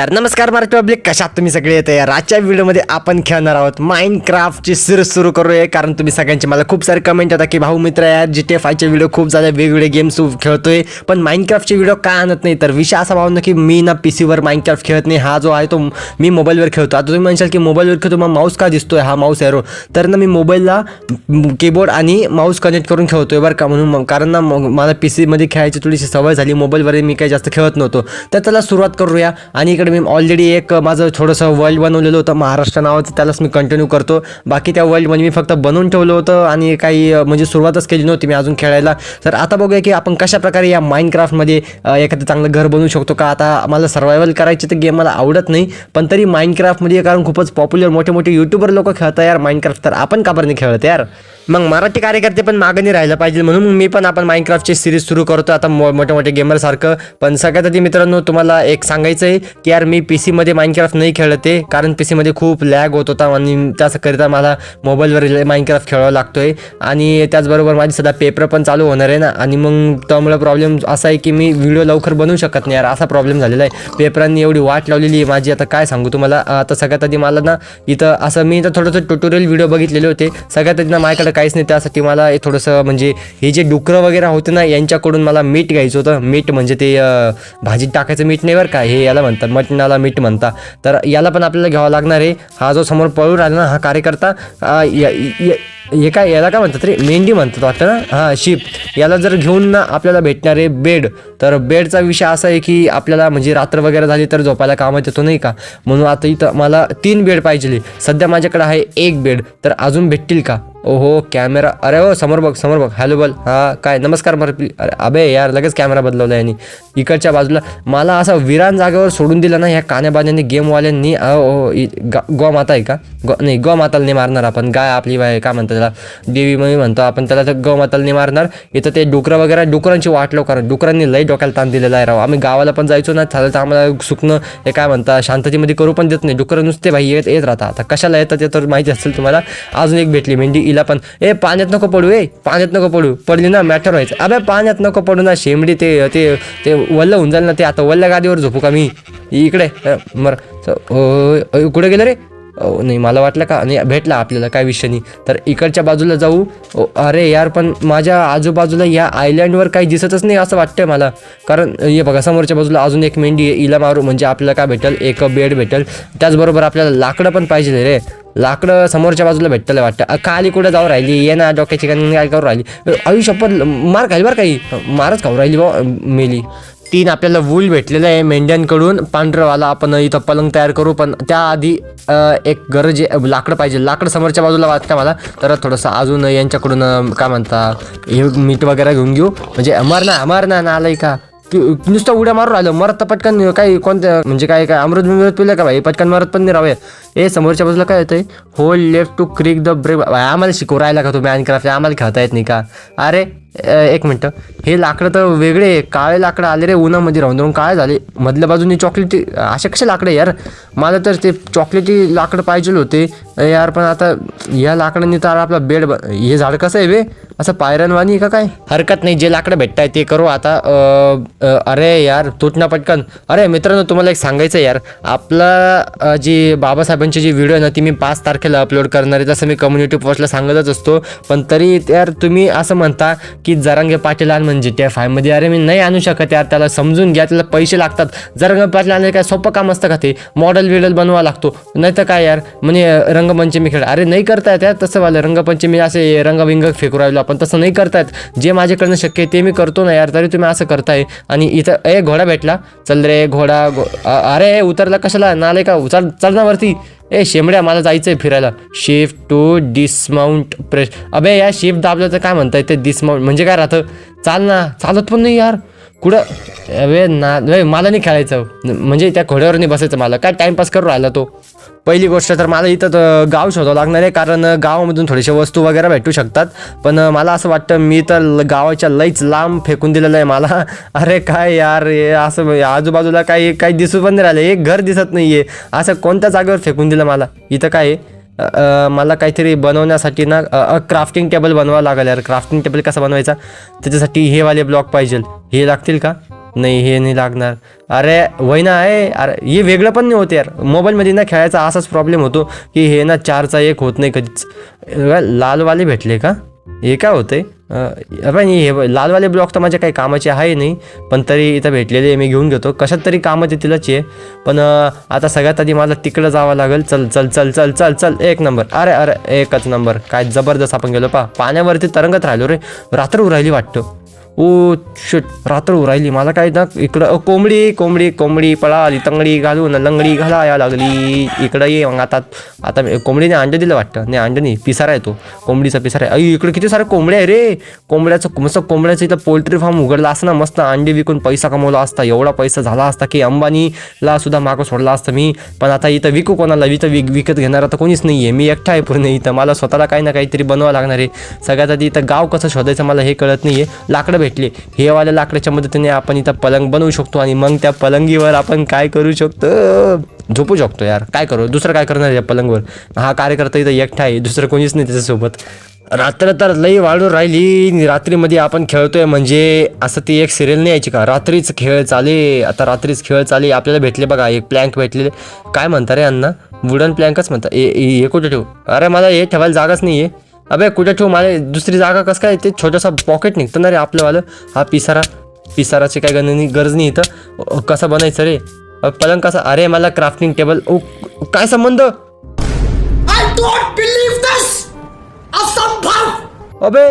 तर नमस्कार मराठी पब्लिक. कशात तुम्ही सगळे? येते आजच्या व्हिडिओमध्ये आपण खेळणार आहोत माइंड क्राफ्टची सिरीज सुरू करूया. कारण तुम्ही सगळ्यांचे मला खूप सारे कमेंट येतात की भाऊ मित्र यार जी टी फायचे आयचे व्हिडिओ खूप झाले वेगवेगळे गेम्स खेळतोय. पण माइंड क्राफ्टचे व्हिडिओ का आणत नाही? तर विषय असा भाऊ ना की मी ना पी सीवर माइंड क्राफ्ट खेळत नाही. हा जो आहे तो मी मोबाईलवर खेळतो. आता तुम्ही म्हणशाल की मोबाईलवर खेळतो मग माऊस का दिसतोय? हा माऊस एरो तर ना मी मोबाईलला कीबोर्ड आणि माऊस कनेक्ट करून खेळतोय बरं का म्हणून. मग- कारण ना मग मला पी सीमध्ये खेळायची थोडीशी सवय झाली. मोबाईलवर मी काही जास्त खेळत नव्हतो. तर त्याला सुरुवात करूया. आणि इकडे मी ऑलरेडी एक माझं थोडंसं वर्ल्ड बनवलेलं होतं महाराष्ट्र नावाचं त्यालाच मी कंटिन्यू करतो. बाकी त्या वर्ल्डमध्ये मी फक्त बनवून ठेवलं होतं आणि काही म्हणजे सुरुवातच केली नव्हती मी अजून खेळायला. तर आता बघूया की आपण कशा प्रकारे या माइनक्राफ्टमध्ये एखादं चांगलं घर बनवू शकतो का? आता मला सर्वायवल करायची तर गेम मला आवडत नाही पण तरी माइनक्राफ्टमध्ये कारण खूपच पॉप्युलर मोठे मोठे युट्यूबर लोक खेळतात यार माइनक्राफ्ट तर आपण का बरं नाही खेळत यार? मग मराठी कार्यकर्ते पण मागं नाही राहिलं पाहिजे म्हणून मी पण आपण माइनक्राफ्टची सिरीज सुरू करतो. आता मो मोठे मोठे गेमरसारखं पण सगळ्यात आधी मित्रांनो तुम्हाला एक सांगायचं आहे की यार मी पी सीमध्ये माइनक्राफ्ट नाही खेळत आहे कारण पी सीमध्ये खूप लॅग होत होता आणि त्याकरिता मला मोबाईलवर माइनक्राफ्ट खेळावा लागतोय. आणि त्याचबरोबर माझी सध्या पेपर पण चालू होणार आहे ना आणि मग त्यामुळे प्रॉब्लेम असा आहे की मी व्हिडिओ लवकर बनवू शकत नाही यार असा प्रॉब्लेम झालेला आहे. पेपरांनी एवढी वाट लावलेली आहे माझी आता काय सांगू तुम्हाला? आता सगळ्यात आधी मला ना इथं असं मी इथं थोडंसं ट्युटोरियल व्हिडिओ बघितलेले होते. सगळ्यात आधी ना माझ्याकडे काहीच नाही त्यासाठी मला हे थोडंसं म्हणजे हे जे डुकरं वगैरे होते ना यांच्याकडून मला मीठ घ्यायचं होतं. मीठ म्हणजे ते भाजीत टाकायचं मीठ नाही बरं का हे याला म्हणतात. मटणाला मीठ म्हणतात तर याला पण आपल्याला घ्यावा लागणार आहे. हा जो समोर पळू राहिला ना हा कार्यकर्ता हे काय याला काय म्हणतात रे? मेंढी म्हणतात वाटतं ना? हां शिप. याला जर घेऊन ना आपल्याला भेटणार आहे बेड. तर बेडचा विषय असा आहे की आपल्याला म्हणजे रात्र वगैरे झाली तर झोपायला कामात येतो नाही का? म्हणून आता इथं मला तीन बेड पाहिजे सध्या माझ्याकडे आहे एक बेड. तर अजून भेटतील का? ओहो कॅमेरा अरे हो समोर बघ समोर बघ. हॅलो बोल. हा काय? नमस्कार मर अरे अबे यार लगेच कॅमेरा बदलवला यांनी. इकडच्या बाजूला. मला असं विरान जागेवर सोडून दिलं ना ह्या कान्याबान्यांनी गेमवाल्यांनी अहो हो, गो माता आहे का? गो नाही गो माताला नाही मारणार आपण. गाय आपली बाय काय म्हणतो त्याला? देवी मी म्हणतो आपण. त्याला तर गो माताला नाही मारणार. इथं ते डुकरं वगैरे डुकरांची वाट लाव कारण डुकरांनी लई डोक्याला ताण दिलेला आहे राव. आम्ही गावाला पण जायचो ना झालं तर आम्हाला सुकणं हे काय म्हणता शांततेमध्ये करू पण देत नाही. डुकरं नुसते भाई येत येत राहतात. आता कशाला येतात ते तर माहिती असेल तुम्हाला. अजून एक भेटली मेंढी. इला पण. ए पाण्यात नको पडू ए पाण्यात नको पडू. पडली ना मॅटर व्हायचं. अबे पाण्यात नको पडू ना शेंबडी ते ते ते वल्ल होऊन जाईल ना ते आता वल्ल्या गादीवर झोपू का मी? इकडे मर. कुठे गेलं रे? नाही मला वाटलं का नाही भेटला आपल्याला काय विषय नाही. तर इकडच्या बाजूला जाऊ. अरे यार पण माझ्या आजूबाजूला या आयलँडवर काही दिसतच नाही असं वाटतंय मला. कारण हे बघा समोरच्या बाजूला अजून एक मेंढी आहे इला मारू म्हणजे आपल्याला काय भेटेल? एक बेड भेटेल. त्याचबरोबर आपल्याला लाकडं पण पाहिजे रे. लाकडं समोरच्या बाजूला भेटतं वाटतं. अ, खाली कुठं जाऊ राहिली? ये ना डोक्याची काय काय करू राहिली. आयुष्यपत मार खाली बरं काही मारच खाऊ राहिली बा मेली. तीन आपल्याला वूल भेटलेलं आहे मेंढ्यांकडून. पांढरवाला आपण इथं पलंग तयार करू पण त्याआधी एक गरज आहे लाकडं पाहिजे. लाकडं समोरच्या बाजूला वाटतं मला तर थोडंसं अजून यांच्याकडून काय म्हणता हे मीठ वगैरे घेऊन घेऊ. म्हणजे मर ना मर ना आलंय का? की- नुसतं उड्या मारून आलं मरत तर पटकन काही कोणत्या म्हणजे काय काय अमृत बिमृत पिलं का भाई? पटकन मरत पण नाही रावे ए समोरच्या बाजूला काय येतंय hole left to crick the break आम्हाला शिकू राहिला का तुम्ही? क्राफ्ट आम्हाला खेळता येत नाही का? अरे एक मिनटं. हे लाकडं तर वेगळे काळे लाकडं आले रे उन्हामध्ये राहून राहून. काळे झाले. मधल्या बाजूनी चॉकलेटी असे कसे लाकडं यार? मला तर ते चॉकलेटी लाकडं पाहिजे होते. यार पण आता या लाकडांनी तर आपला बेड ब- हे झाड कसं आहे बे? असं पायरनवाणी का काय? हरकत नाही. जे लाकडं भेटताय ते करू आता. अरे यार तुटना पटकन. अरे मित्रांनो तुम्हाला एक सांगायचं आहे यार. आपला जी बाबासाहेब बाबासाहेबांची जी व्हिडिओ आहे ना ती मी पाच तारखेला अपलोड करणार आहे. तसं मी कम्युनिटी पोस्टला सांगतच असतो. पण तरी यार तुम्ही असं म्हणता की जरांगे पाटील आण म्हणजे त्या फायमध्ये अरे मी नाही आणू शकत यार त्याला समजून घ्या त्याला पैसे लागतात. जरांगे पाटील आणले काय सोपं काम असतं का ते? मॉडेल विडल बनवा लागतो. नाही तर काय यार? म्हणजे रंगपंचमी खेळ. अरे नाही करतायत यार तसं वालं. रंगपंचमी असे रंगविंग फेकू राहिलो आपण तसं नाही करतायत. जे माझ्याकडनं शक्य आहे ते मी करतो ना यार तरी तुम्ही असं करताय. आणि इथं ए घोडा भेटला. चल रे घोडा घो अरे उतरला कशाला? नाले का? चल चल ना वरती. ए शेमड्या मला जायचंय फिरायला. शिफ्ट टू डिसमाउंट प्रेस अबे या शिफ्ट दाबलं तर काय म्हणताय ते डिसमाउंट म्हणजे काय राहतं? चाल ना. चालत पण नाही यार. कुठं? अबे ना वे मला नाही खेळायचं. म्हणजे त्या घोड्यावर नाही बसायचं मला. काय टाइमपास करू राहिला तो? पहिली गोष्ट तर मला इथं तर गाव शोधावं लागणार आहे. कारण गावामधून थोडेसे वस्तू वगैरे भेटू शकतात. पण मला असं वाटतं मी तर ल- गावाच्या लईच लांब फेकून दिलेलं आहे मला. अरे काय यार हे असं आजूबाजूला काही काही दिसू पण नाही राहिलं. एक घर दिसत नाही आहे असं कोणत्या जागेवर फेकून दिलं मला? इथं काय आहे? मला काहीतरी बनवण्यासाठी ना क्राफ्टिंग टेबल बनवावं लागेल. यार क्राफ्टिंग टेबल कसा बनवायचा? त्याच्यासाठी हे वाले ब्लॉक पाहिजे. हे लागतील का? नाही हे नाही लागणार. अरे वय ना आहे अरे हे वेगळं पण नाही होतं यार. मोबाईलमध्ये ना खेळायचा असाच प्रॉब्लेम होतो की हे ना चारचा एक होत नाही कधीच. लालवाले भेटले का? हे काय होतंय? आहे पण हे लालवाले ब्लॉक तर माझ्या काही कामाचे आहे नाही पण तरी इथं भेटलेले मी घेऊन घेतो. कशात तरी कामात येतीलच आहे पण आता सगळ्यात आधी मला तिकडं जावं लागेल. चल चल चल चल चल चल एक नंबर. अरे अरे एकच नंबर. काय जबरदस्त आपण गेलो पा पाण्यावरती तरंगत राहिलो रे. रात्र राहिली वाटतं. ओ शिट रात्र उरायली मला काय ना इकडं कोंबडी कोंबडी कोंबडी कोंबडी पळाली तंगडी घालून लंगडी घालाया लागली. इकडं ये मग आता आता कोंबडीने अंडं दिलं वाटतं. नाही अंड नाही पिसारा आहे तो कोंबडीचा पिसारा आहे. अय इकडे किती सारे कोंबड्या आहे रे. कोंबड्याचं मस्त कोंबड्याचं इथं पोल्ट्री फार्म उघडला असता ना मस्त अंडी विकून पैसा कमवला असता. एवढा पैसा झाला असता की अंबानीला सुद्धा मागं सोडला असतं मी. पण आता इथं विकू कोणाला? इथं विक विकत घेणार आता कोणीच नाही आहे मी एकटा आहे पूर्ण इथं. मला स्वतःला काही ना काहीतरी बनवावं लागणार आहे. सगळ्यात आधी इथं गाव कसं शोधायचं मला हे कळत नाही आहे लाकडं भेटले. हे वाल्या लाकडाच्या मदतीने आपण इथं पलंग बनवू शकतो आणि मग त्या पलंगीवर आपण काय करू शकतो? झोपू शकतो यार. काय करू? दुसरं काय करणार या पलंगवर? हा कार्यकर्ता इथं एकटा आहे. दुसरं कोणीच नाही त्याच्यासोबत. रात्र तर लई वाढून राहिली. रात्रीमध्ये आपण खेळतोय म्हणजे असं ती एक सिरियल नाही यायची का? रात्रीच खेळ चाले. आता रात्रीच खेळ चाले. आपल्याला भेटले बघा. एक प्लँक भेटले काय म्हणता रे अण्णा? वुडन प्लँकच म्हणता. ए ए- हे कुठे ठेवू? अरे मला हे ठेवायला जागाच नाही आहे अबे कुठे ठेवू? मला दुसरी जागा कसं काय? ते छोटंसं पॉकेट निघतं ना रे आपलंवालं हा पिसारा पिसाराची काय गण गरज नाही इथं. कसं बनायचं रे? पलंग कसा? अरे मला क्राफ्टिंग टेबल ओ काय संबंध? अबे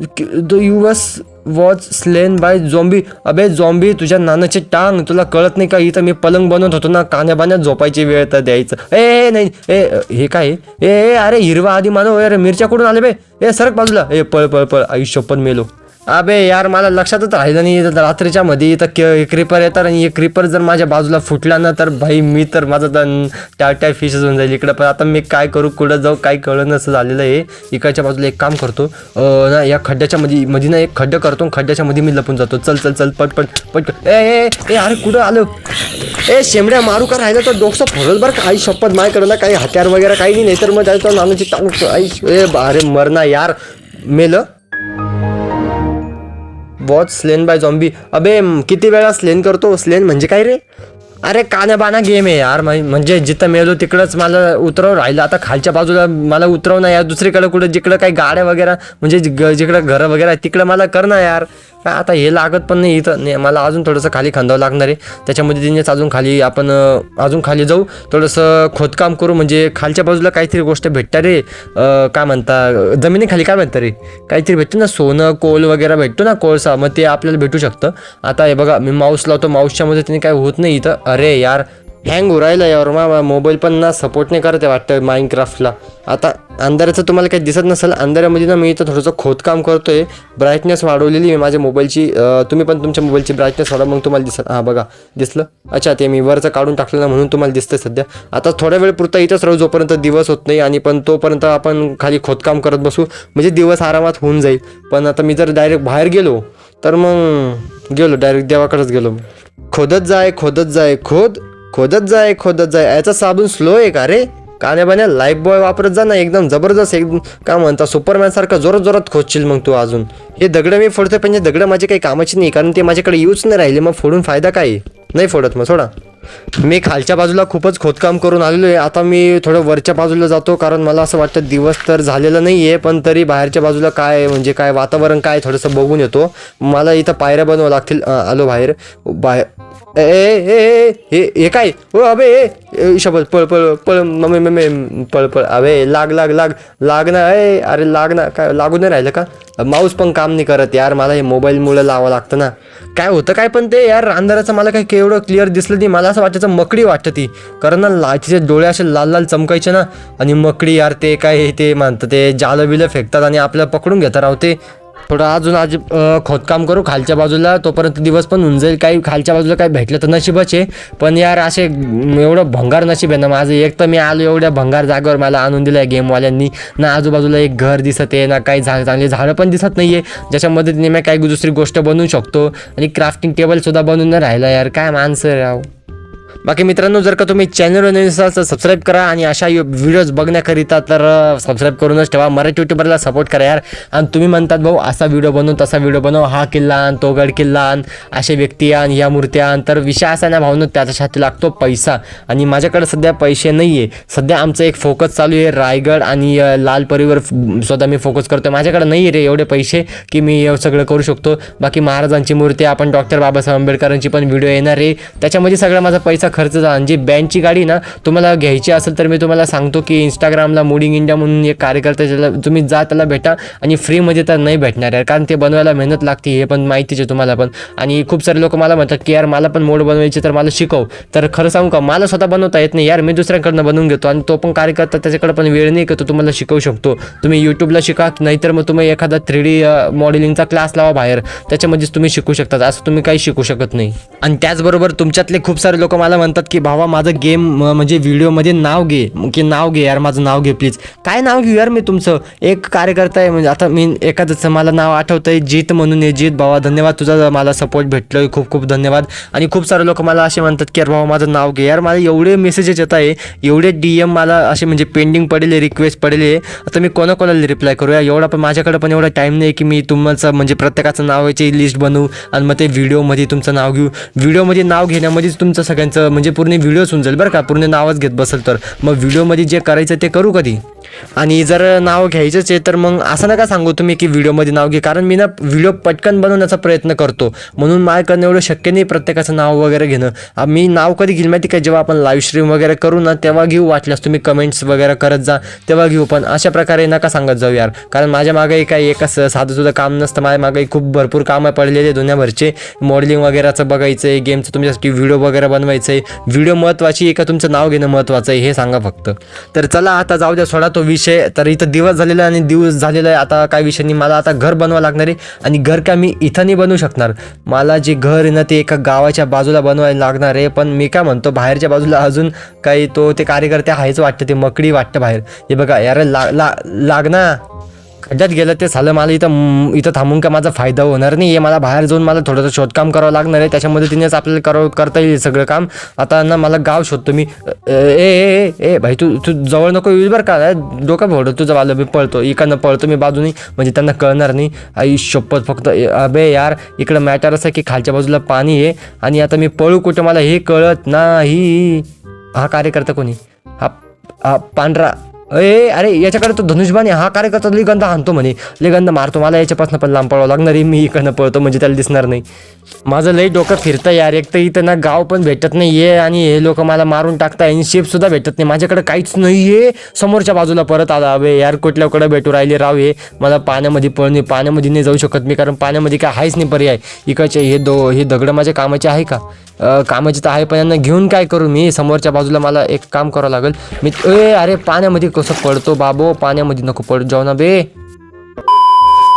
the US was slain by zombie अबे झॉम्बी तुझ्या नानाचे टांग तुला कळत नाही का? इथं मी पलंग बनवत होतो ना कान्याबान्यात झोपायची वेळ तर द्यायचं. ए नाही ए हे काय? ए ए, अरे हिरवा आधी मानव अरे मिरच्या कुठून आले बे. ए सरक बाजूला. ए पळ पळ पळ. आयुष्य पण मेलो. अबे यार मला लक्षातच राहिलं नाही. इथं रात्रीच्या मध्ये इथं क्रिपर येतात आणि हे क्रिपर जर माझ्या बाजूला फुटला ना तर भाई मी तर माझं तर टाय फिश होऊन जाईल इकडं. पण आता मी काय करू कुठं जाऊ काय कळलं असं झालेलं आहे इकडच्या बाजूला एक काम करतो. ना या खड्ड्याच्या मध्ये मध्ये ना एक खड्डा करतो खड्ड्याच्या मध्ये मी लपून जातो. चल चल चल पट पट पट ए ए ए अरे कुठं आलो? ए शेमड्या मारू का राहिलं तर डोकसं फोडल बरं काही शपथ माय ना काही हत्यार वगैरे काही नाही. तर मग जायचं नानाची टाकू आई ए अरे मरना यार. मेलं? वॉच स्लेन बाय झॉम्बी अबे किती वेळा स्लेन करतो? स्लेन म्हणजे काय रे? अरे कानाबाना गेम आहे यार. म्हणजे जिथं मेलो तिकडंच मला उतरव राहिलं. आता खालच्या बाजूला मला उतरव ना यार. दुसरीकडे कुठं जिकडं काही गाड्या वगैरे म्हणजे जिकडं घरं वगैरे तिकडं मला कर ना यार. काय आता हे लागत पण नाही इथं. नाही मला अजून थोडंसं खाली खांदावं लागणार आहे. त्याच्यामध्ये तिनेच अजून खाली आपण अजून खाली जाऊ. थोडंसं खोदकाम करू म्हणजे खालच्या बाजूला काहीतरी गोष्ट भेटतं रे काय म्हणता जमिनीखाली काय म्हणतं रे? काहीतरी भेटतं ना सोनं कोल वगैरे भेटतो ना कोळसा. मग ते आपल्याला भेटू शकतं. आता हे बघा मी माऊस लावतो माऊसच्यामध्ये तिने काय होत नाही इथं. अरे यार हँग उरायला यावर मा मोबाईल पण ना सपोर्ट नाही करते वाटतं माइनक्राफ्टला आता अंधाराचं तुम्हाला काही दिसत नसेल अंधारामध्ये ना मी इथं थोडंसं खोदकाम करतो आहे ब्राईटनेस वाढवलेली आहे माझ्या मोबाईलची तुम्ही पण तुमच्या मोबाईलची ब्राईटनेस वाढवा मग तुम्हाला दिसत हां बघा दिसलं? अच्छा ते मी वरचं काढून टाकलं ना म्हणून तुम्हाला दिसतं सध्या. आता थोड्या वेळ पुरता इथंच राहू जोपर्यंत दिवस होत नाही आणि पण तोपर्यंत आपण खाली खोदकाम करत बसू. म्हणजे दिवस आरामात होऊन जाईल. पण आता मी जर डायरेक्ट बाहेर गेलो तर मग गेलो डायरेक्ट देवाकडेच गेलो. खोदत जाय खोदत जाय खोद. खोदत जाय खोदत जाय. याचा साबण स्लो आहे का रे? कान्या लाईफ बॉय वापरत जा ना एकदम जबरदस्त एकदम का म्हणता सुपरमॅन सारखा जोरात जोरात खोदशील मग तू अजून. हे दगडं मी फोडतोय पण हे दगडं माझे काही कामाची नाही कारण ते माझ्याकडे यूज नाही राहिले मग फोडून फायदा काय? नाही फोडत मग सोडा. मी खालच्या बाजूला खूपच खोदकाम करून आलेलो आहे आता मी थोडं वरच्या बाजूला जातो कारण मला असं वाटतं दिवस तर झालेला नाही आहे पण तरी बाहेरच्या बाजूला काय म्हणजे काय वातावरण काय थोडंसं बघून येतो. मला इथं पायऱ्या बनवावं लागतील. आलो बाहेर. बाहेर. ए हे हे काय? ओ अबे ए, ए पळ पळ पळ मम्मी मम्मी पळ पळ. अबे लाग लाग लाग. लाग ना ए अरे लाग ना काय लागून नाही राहिलं का? माऊस पण काम नाही करत यार. मला हे मोबाईलमुळे लावावं लागतं ना. काय होतं काय पण ते यार अंधाराचं मला काही केवढं क्लिअर दिसलं नाही. मला असं वाटायचं मकडी वाटतं ती. कारण ना ला तिचे डोळे असे लाल लाल चमकायचे ना. आणि मकडी यार ते काय ते म्हणतं ते जालं बिलं फेकतात आणि आपल्याला पकडून घेतात. राव ते थोडं अजून आज खोदकाम करू खालच्या बाजूला. तोपर्यंत दिवस पण होऊन जाईल. काही खालच्या बाजूला काही भेटलं तर नशीबच. आहे पण यार असे एवढं भंगार नशीब आहे ना माझं. एक तर मी आलो एवढ्या भंगार जागेवर मला आणून दिलं आहे गेमवाल्यांनी. ना आजूबाजूला एक घर दिसत आहे ना काही झाड चांगली झाडं पण दिसत नाही आहे ज्याच्या मदतीने मी काही दुसरी गोष्ट बनवू शकतो. आणि क्राफ्टिंग टेबलसुद्धा बनवून राहिला यार. काय माणसं राव. बाकी मित्रांनो जर का तुम्ही चॅनलवर नवीन असाल तर सबस्क्राईब करा आणि अशा व्हिडिओज बघण्याकरिता तर सबस्क्राईब करूनच ठेवा. मराठी युट्यूबरला सपोर्ट करा यार. आणि तुम्ही म्हणतात भाऊ असा व्हिडिओ बनवू तसा व्हिडिओ बनव. हा किल्ला आण तो गड किल्ला आण असे व्यक्ती आण ह्या मूर्त्या आण. तर विषय असा ना भावनं त्याच्यासाठी लागतो पैसा. आणि माझ्याकडे सध्या पैसे नाही आहे सध्या आमचं एक फोकस चालू आहे रायगड आणि लाल परीवर स्वतः मी फोकस करतो माझ्याकडे नाही आहे रे एवढे पैसे की मी सगळं करू शकतो. बाकी महाराजांची मूर्ती आपण डॉक्टर बाबासाहेब आंबेडकरांची पण व्हिडिओ येणार आहे. त्याच्यामध्ये सगळा माझा पैसा खर्च जाणार आणि जी बँडची गाडी ना तुम्हाला घ्यायची असेल तर मी तुम्हाला सांगतो की इंस्टाग्रामला मुडिंग इंडिया म्हणून एक कार्यकर्ता ज्याला तुम्ही जा त्याला भेटा. आणि फ्रीमध्ये तर नाही भेटणार यार कारण ते बनवायला मेहनत लागते हे पण माहितीच आहे तुम्हाला पण. आणि खूप सारे लोक मला म्हणतात की यार मला पण मोड बनवायचे तर मला शिकव. तर खरं सांगू का मला स्वतः बनवता येत नाही. यार मी दुसऱ्यांकडनं बनवून घेतो आणि तो पण कार्यकर्ता त्याच्याकडे पण वेळ नाही का तो तुम्हाला शिकवू शकतो. तुम्ही यूट्यूबला शिका नाहीतर मग तुम्ही एखादा थ्री डी मॉडेलिंगचा क्लास लावा बाहेर. त्याच्यामध्येच तुम्ही शिकू शकतात असं तुम्ही काही शिकू शकत नाही. आणि त्याचबरोबर तुमच्यातले खूप सारे लोक मला म्हणतात की भावा माझं गेम म्हणजे व्हिडिओमध्ये नाव घे. की नाव घे यार माझं नाव घे प्लीज काय नाव घेऊ यार मी तुमचं? एक कार्यकर्ता आहे म्हणजे आता मी एखादंच मला नाव आठवतं आहे जीत म्हणून आहे जीत भावा. धन्यवाद तुझा मला सपोर्ट भेटलो आहे खूप खूप धन्यवाद. आणि खूप सारे लोक मला असे म्हणतात की यार भावा माझं नाव घे. यार मला एवढे मेसेजेस येत आहे एवढे डी एम मला असे म्हणजे पेंडिंग पडले रिक्वेस्ट पडले आता मी कोणाकोणाला रिप्लाय करूया? एवढा पण माझ्याकडे पण एवढा टाईम नाही की मी तुमचं म्हणजे प्रत्येकाचं नावाची लिस्ट बनवू आणि मग ते व्हिडिओमध्ये तुमचं नाव घेऊ. व्हिडिओमध्ये नाव घेण्यामध्येच तुमचं सगळ्यांचं म्हणजे पूर्ण व्हिडिओ होऊन जाईल बरं का? पूर्ण नावच घेत बसेल तर. मग व्हिडिओमध्ये जे करायचं ते करू कधी? आणि जर नाव घ्यायचंच आहे तर मग असं नका सांगू तुम्ही की व्हिडिओमध्ये नाव घे कारण मी ना व्हिडिओ पटकन बनवण्याचा प्रयत्न करतो. म्हणून माझ्याकडनं एवढं शक्य नाही प्रत्येकाचं नाव वगैरे घेणं. मी नाव कधी घेईल माहिती का? जेव्हा आपण लाईव्ह स्ट्रीम वगैरे करू ना तेव्हा घेऊ वाटल्यास तुम्ही कमेंट्स वगैरे करत जा तेव्हा घेऊ. पण अशा प्रकारे नका सांगत जाऊ यार. कारण माझ्या मागे काही एकच साधं सुद्धा काम नसतं. माझ्या मागे खूप भरपूर कामं पडलेले दुनियाभरचे. मॉडेलिंग वगैरेचं बघायचं आहे गेमचं तुमच्यासाठी व्हिडिओ वगैरे बनवायचं आहे व्हिडिओ महत्त्वाची आहे का तुमचं नाव घेणं महत्त्वाचं आहे हे सांगा फक्त. तर चला आता जाऊ द्या सोडा तो विषय. तर इथं दिवस झालेला आहे आणि दिवस झालेला आहे. आता काय विषय नाही मला आता घर बनवावं लागणार आहे. आणि घर काय मी इथं नाही बनवू शकणार. मला जे घर आहे ना ते एका गावाच्या बाजूला बनवायला लागणार आहे. पण मी काय म्हणतो बाहेरच्या बाजूला अजून काही तो ते कार्यकर्ते आहेच वाटतं ते मकडी वाटतं बाहेर. हे बघा यार ला ला लाग ना खड्ड्यात गेलं ते झालं मला इथं इथं थांबून का माझा फायदा होणार नाही हे मला बाहेर जाऊन मला थोडंसं शोधकाम करावं लागणार आहे. त्याच्या मदतीनेच आपल्याला करावं करता येईल सगळं काम. आता ना मला गाव शोधतो मी. ए ए ए भाई तू तू जवळ नको येईल बरं का? डोकं फोडतो तुझं वालं मी पळतो. इकडनं पळतो मी बाजूनी. म्हणजे त्यांना कळणार नाही. आई शपथ फक्त अबे यार इकडं मॅटर असं की खालच्या बाजूला पाणी आहे. आणि आता मी पळू कुठं? मला हे कळत नाही. हा कार्यकर्ता कोणी? हा हा पांढरा ए अरे याच्याकडे तो धनुष्यबाण हा हा कार्यकर्ता लिगंध हाणतो म्हणे. लिगंध मारतो. मला याच्यापासून पण लांब पळावं लागणार आहे. मी इकडनं पळतो म्हणजे त्याला दिसणार नाही. माझं लई डोकं फिरतं यार. एक तर इथं ना गाव पण भेटत नाही आहे आणि हे लोक मला मारून टाकता आणि शेपसुद्धा भेटत नाही. माझ्याकडे काहीच नाही आहे समोरच्या बाजूला परत आला. अवे यार कुठल्याकडे भेटू राहिले? राव हे मला पाण्यामध्ये पळणे पाण्यामध्ये नाही जाऊ शकत मी कारण पाण्यामध्ये काय आहेच नाही पर्याय. इकडचे हे दो हे दगडं माझ्या कामाचे आहे का? कामाचे तर आहे पण यांना घेऊन काय करू मी? समोरच्या बाजूला मला एक काम करावं लागेल. मी ए अरे पाण्यामध्ये कसं पडतो बाबो? पाण्यामध्ये नको पड जाऊ ना बे.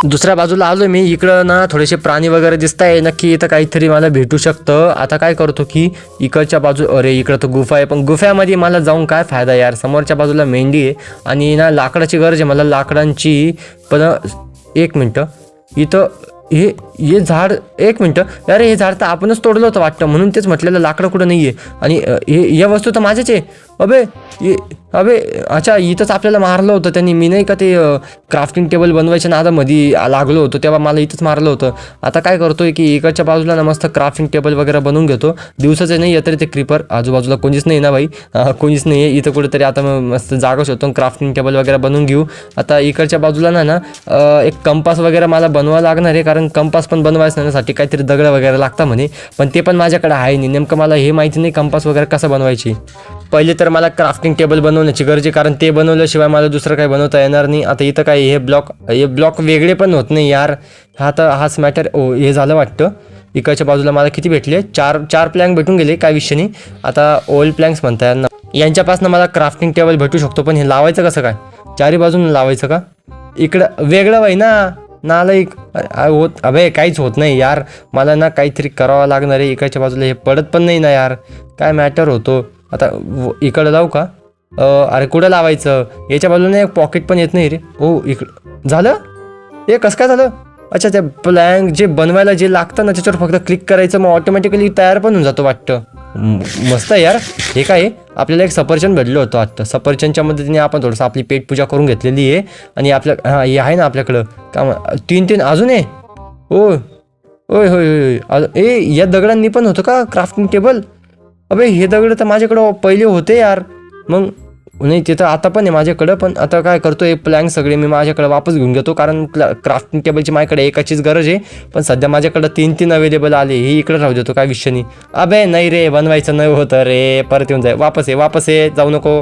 दुसऱ्या बाजूला आलो मी इकडं ना थोडेसे प्राणी वगैरे दिसत आहे नक्की इथं काहीतरी मला भेटू शकतं. आता काय करतो की इकडच्या बाजू अरे इकडं तर गुफा आहे. पण गुफ्यामध्ये मला जाऊन काय फायदा यार? समोरच्या बाजूला मेंढी आहे आणि ना लाकडाची गरज आहे. मला लाकडांची पण एक मिनटं. इथं हे हे झाड एक मिनटं. अरे हे झाड तर आपणच तोडलं होतं वाटतं. म्हणून तेच म्हटलेलं लाकडं कुठं नाही आहे आणि हे या वस्तू तर माझ्याच आहे. अबे ये अबे अच्छा इथंच आपल्याला मारलं होतं त्यांनी. मी नाही का ते क्राफ्टिंग टेबल बनवायच्या आता मध्ये लागलो होतो तेव्हा मला इथंच मारलं होतं. आता काय करतोय की इकडच्या बाजूला ना मस्त क्राफ्टिंग टेबल वगैरे बनवून घेतो. दिवसाचे नाही तरी ते क्रिपर आजूबाजूला कोणीच नाही ना बाई. कोणीच नाही आहे. इथं कुठेतरी आता मग मस्त जागा शोधतो क्राफ्टिंग टेबल वगैरे बनवून घेऊ. आता इकडच्या बाजूला ना ना एक कंपास वगैरे मला बनवावं लागणार आहे कारण कंपास पण बनवायचं नाही काहीतरी दगड वगैरे लागतं म्हणे. पण ते पण माझ्याकडे आहे नाही. नेमकं मला हे माहिती नाही कंपास वगैरे कसं बनवायची. पहिले तर मला क्राफ्टिंग टेबल बनवण्याची गरज आहे कारण ते बनवल्याशिवाय मला दुसरं काही बनवता येणार नाही. आता इथं काय हे ब्लॉक हे ब्लॉक वेगळे पण होत नाही यार. हा तर हाच मॅटर ओ हे झालं वाटतं. इकडच्या बाजूला मला किती भेटले? चार चार प्लँक भेटून गेले काय विषय नाही. आता ओल्ड प्लँक्स म्हणता यांना. यांच्यापासून मला क्राफ्टिंग टेबल भेटू शकतो पण हे लावायचं कसं काय? चारी बाजून लावायचं का? इकडं वेगळं वय ना? नालायक. अरे, होत अभे काहीच होत नाही यार. मला ना काहीतरी करावं लागणार आहे. इकडच्या बाजूला हे पडत पण नाही ना यार. काय मॅटर होतो? आता व- इकडं जाऊ का? अरे कुठं लावायचं? याच्या बाजूला एक पॉकेट पण येत नाही रे. हो इकडं झालं? हे कसं काय झालं? अच्छा ते प्लॅन जे बनवायला जे लागतं ना त्याच्यावर फक्त क्लिक करायचं मग ऑटोमॅटिकली तयार पण होऊन जातो वाटतं. मस्त आहे यार. हे काय आहे? आपल्याला एक सफरचंद भेटलं होतं आत्ता सफरचंदच्या मदतीने आपण थोडंसं आपली पेटपूजा करून घेतलेली आहे. आणि आपल्या हां हे आहे ना आपल्याकडं. का तीन तीन अजून आहे? ओ होय होय होय. ए या दगडांनी पण होतं का? क्राफ्टिंग टेबल अबे हे दगड तर माझ्याकडं पहिले होते यार. मग नाही ते तर आता पण आहे माझ्याकडं पण आता काय करतो हे प्लॅन सगळे मी माझ्याकडे वापस घेऊन घेतो कारण क्राफ्टिंग टेबलची माझ्याकडे एकाचीच गरज आहे. पण सध्या माझ्याकडं तीन तीन अवेलेबल आले हे इकडे राहू देतो काय विषय नाही. अबे नाही रे बनवायचं नाही होतं रे. परत येऊन जाय. वापस आहे वापस आहे जाऊ नको.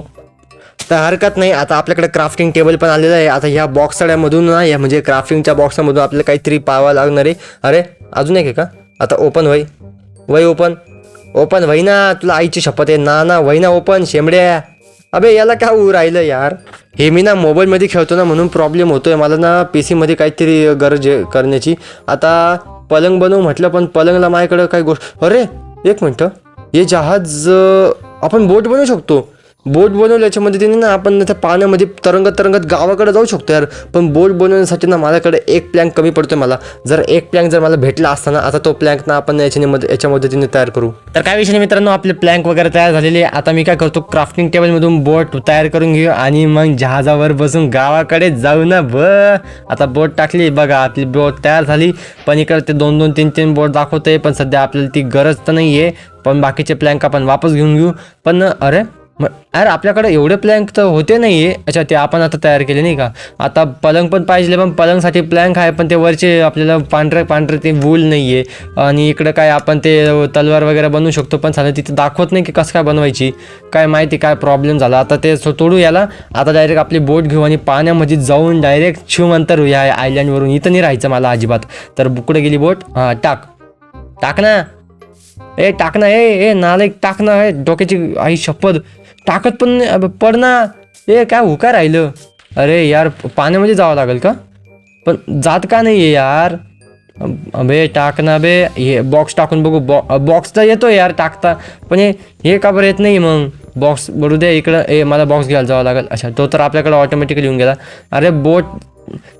तर हरकत नाही आता आपल्याकडे क्राफ्टिंग टेबल पण आलेलं आहे. आता ह्या बॉक्स सड्यामधून ना या म्हणजे क्राफ्टिंगच्या बॉक्समधून आपल्याला काहीतरी पाहावं लागणार आहे. अरे अजून एक आहे का? आता ओपन वय वय ओपन ओपन वय ना तुला आईची शपथ आहे. ना ना वही ना ओपन शेंबड्या अबे याला काय ऊ राहिलं यार? हे मी ना मोबाईलमध्ये खेळतो ना म्हणून प्रॉब्लेम होतोय. मला ना पी सीमध्ये काहीतरी गरज करण्याची. आता पलंग बनवू म्हटलं पण पलंगला माझ्याकडं काही गोष्ट अरे एक मिनटं. हे जहाज आपण बोट बनवू शकतो. बोट बनवल्याच्या मदतीने ना आपण त्या पाण्यामध्ये तरंगत तरंगत गावाकडे जाऊ शकतो यार. पण बोट बनवण्यासाठी ना माझ्याकडे एक प्लँक कमी पडतोय मला. जर एक प्लँक जर मला भेटला असताना आता तो प्लँक ना आपण याच्या मद- याच्या मदतीने तयार करू. तर काय विषय नाही मित्रांनो आपले प्लँक वगैरे तयार झालेले आता मी काय करतो क्राफ्टिंग टेबलमधून बोट तयार करून घेऊ आणि मग जहाजावर बसून गावाकडे जाऊ ना ब. आता बोट टाकली बघा आपली बोट तयार झाली. पण इकडे ते दोन दोन तीन तीन बोट दाखवतोय पण सध्या आपल्याला ती गरज तर नाही आहे पण बाकीचे प्लँक आपण वापस घेऊन घेऊ. पण अरे मग अरे आपल्याकडे एवढे प्लँक तर होते नाही आहे अच्छा ते आपण आता तयार केले नाही का? आता पलंग पण पाहिजे पण पलंगसाठी प्लँक आहे पण ते वरचे आपल्याला पांढरे पांढरे ते वूल नाही आहे आणि इकडं काय आपण ते तलवार वगैरे बनवू शकतो पण साधं तिथे दाखवत नाही की कसं काय बनवायची. काय माहिती काय प्रॉब्लेम झाला. आता ते सो- तोडू याला. आता डायरेक्ट आपली बोट घेऊ आणि पाण्यामध्ये जाऊन डायरेक्ट शिवमंतर होऊ या आयलँडवरून इथं नाही राहायचं मला अजिबात. तर कुठे गेली बोट हां टाक. टाक ना. ए टाक ना. ए ए नालायक टाक हे डोक्याची आई शपथ. टाकत पण नाही. पड ना. ए काय हुका राहिलं? अरे यार पाण्यामध्ये जावं लागेल का? पण जात का नाही आहे यार? अबे टाक ना बे हे बॉक्स टाकून बघू. बॉ बॉक्स तर येतो यार टाकता. पण हे का बरं येत नाही मग? बॉक्स बरू दे इकडं. ए मला बॉक्स घ्यायला जावं लागेल. अच्छा तो तर आपल्याकडे ऑटोमॅटिकली येऊन गेला. अरे बोट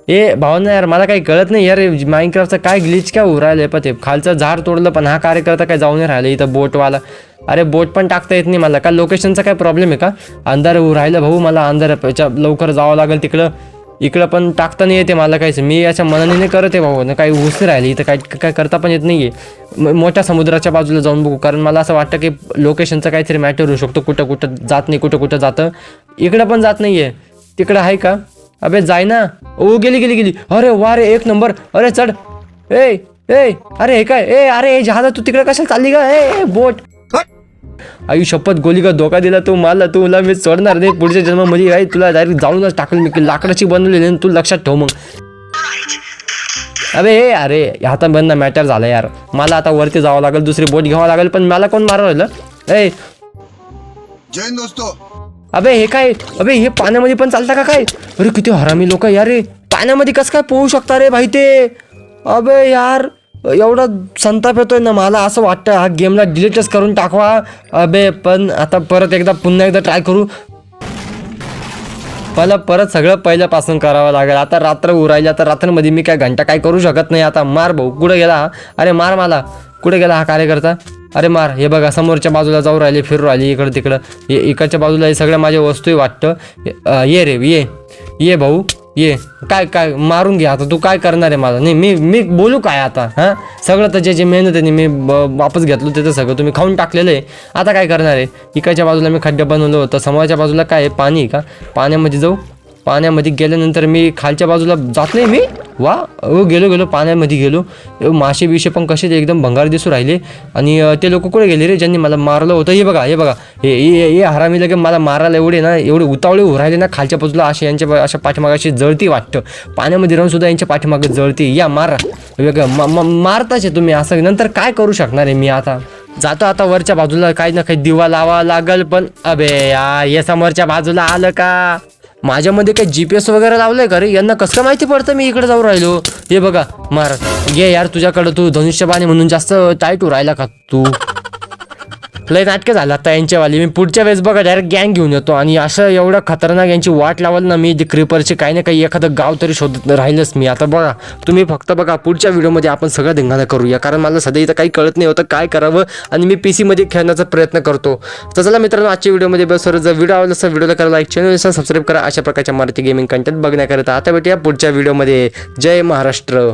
ए भावना यार मला काही कळत नाही यार माइनक्राफ्टचं काय ग्लिच काय उरायलं पण ते खालचं झाड तोडलं पण हा कार्यकर्ता काय जाऊन नाही राहिलं इथं बोटवाला. अरे बोट पण टाकता येत नाही मला. का लोकेशनचा काय प्रॉब्लेम आहे का? अंधार राहिलं भाऊ मला अंधार याच्या लवकर जावं लागेल तिकडं. इकडं पण टाकता नाही येते मला काहीच. मी याच्या मनाने नाही करत आहे भाऊ. काही उसी राहिली इथं काय काय करता पण येत नाही आहे मोठ्या समुद्राच्या बाजूला जाऊन बघू. कारण मला असं वाटतं की लोकेशनचं काहीतरी मॅटर होऊ शकतो. कुठं कुठं जात नाही कुठं कुठं जातं. इकडं पण जात नाही आहे तिकडं आहे का? अबे जाय ना. ओ गेली गेली गेली. अरे वा रे एक नंबर. अरे चढ. ए ए अरे हे काय? ए अरे हे जहाजा तू तिकडे कशाला चालली का ए ए, बोट. आई शपथ गोली का धोका दिला तू मला तुला मी सोडणार नाही. पुढच्या जन्मामध्ये आई तुला डायरेक्ट जाळूनच टाकल मी की लाकडाची बनवलेली आहे, तू लक्षात ठेव मग. अबे ए अरे आता बंद मॅटर झालं यार. मला आता वरती जावं लागेल दुसरी बोट घ्यावं लागेल पण मला कोण मारवलं ए. जय हिंद दोस्तों. अबे हे काय? अबे हे पाण्यामध्ये पण चालतं का काय? अरे किती हरामी लोक यार रे. पाण्यामध्ये कसं काय पोहू शकता रे भाई ते? अबे यार. एवढा संताप येतोय ना मला असं वाटतं हा गेमला डिलीटच करून टाकवा. अबे पण आता परत एकदा पुन्हा एकदा ट्राय करू. मला परत सगळं पहिल्यापासून करावं लागेल. आता रात्र उरायली आता रात्रमध्ये मी काय घंटा काय करू शकत नाही. आता मार भाऊ कुठे गेला हा? अरे मार मला. कुठे गेला हा कार्यकर्ता? अरे मार. हे बघा समोरच्या बाजूला जाऊ राहिली फिरू राहिली इकडं तिकडं. इकडच्या बाजूला हे सगळ्या माझ्या वस्तू वाटतं. ये रे ये. ये भाऊ. ये काय काय मारून घे आता. तू काय करणार आहे मला नाही मी मी बोलू काय आता? हां? सगळं तर जे जे मेहनत आहे मी ब- वापस घेतलं त्याचं सगळं तुम्ही खाऊन टाकलेलं आहे. आता काय करणार आहे? इकडच्या बाजूला मी खड्डे बनवलं होतं. समोरच्या बाजूला काय आहे? पाणी आहे का? पाण्यामध्ये जाऊ. पाण्यामध्ये गेल्यानंतर मी खालच्या बाजूला जात नाही मी. वा ओ गेलो गेलो पाण्यामध्ये गेलो. मासे बिशे पण कसे ते एकदम भंगार दिसू राहिले. आणि ते लोक कुठे गेले रे ज्यांनी मला मारलं होतं? हे बघा हे बघा. हे हे हरामी लगे मला मारायला एवढे ना एवढे उतावळे उभं राहिले ना खालच्या बाजूला असे यांच्या अशा पाठीमागाशी जळती वाटतं. पाण्यामध्ये राहून सुद्धा यांच्या पाठीमागे जळती. या मारा. वेगळं मारताच आहे तुम्ही असं. नंतर काय करू शकणार आहे मी आता? जातो आता वरच्या बाजूला काही ना काही दिवा लावा लागल पण. अबे या समोरच्या बाजूला आलं का? माझ्यामध्ये काही जी पी एस वगैरे लावलंय का रे? यांना कसं माहिती पडतं? मी इकडे जाऊन राहिलो. हे बघा मार घे यार तुझ्याकडं तू धनुष्यबाणी म्हणून जास्त टाईट राहिला का तू? लय नाटकं झालं. आता यांच्यावाली मी पुढच्या वेळेस बघा डायरेक्ट गँग घेऊन येतो. आणि असं एवढं खतरनाक यांची वाट लावल ना मी क्रिपरचे काही ना काही एखादं गाव तरी शोधत राहिलंच मी. आता बघा तुम्ही फक्त बघा पुढच्या व्हिडिओमध्ये आपण सगळं धिंगाणा करूया कारण मला सध्या इथं काही कळत नाही होतं काय करावं आणि मी पी सीमध्ये खेळण्याचा प्रयत्न करतो. तर चला मित्रांनो आजच्या व्हिडिओमध्ये बस जर व्हिडिओ आवडला असेल व्हिडिओला करा लाईक चॅनल सबस्क्राईब करा. अशा प्रकारच्या मराठी गेमिंग कंटेंट बघण्याकरिता. आता भेटूया पुढच्या व्हिडिओमध्ये. जय महाराष्ट्र.